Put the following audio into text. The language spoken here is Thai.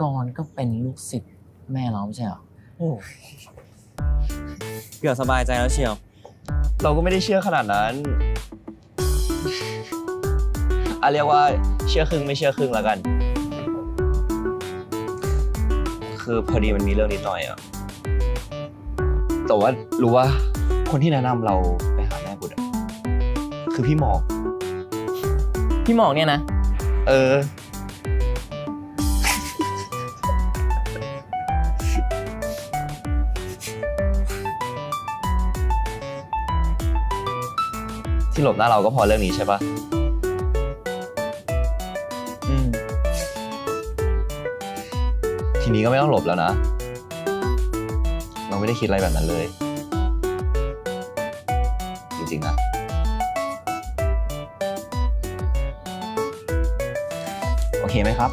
กรณ์ก็เป็นลูกศิษย์แม่เราไม่ใช่เหรอโอ้เกือบสบายใจแล้วเชียว เราก็ไม่ได้เชื่อขนาดนั้นอะเรียกว่าเชื่อครึ่งไม่เชื่อครึ่งแล้วกัน คือพอดีมันมีเรื่องนิดหน่อยอะแต่ว่ารู้ว่าคนที่แนะนำเราไปหาแม่บุตรอะคือพี่หมอก พี่หมอกเนี่ยนะ เออ ที่หลบหน้าเราก็พอเรื่องนี้ใช่ปะอืมทีนี้ก็ไม่ต้องหลบแล้วนะ เราไม่ได้คิดอะไรแบบนั้นเลย จริงๆนะโอเคไหมครับ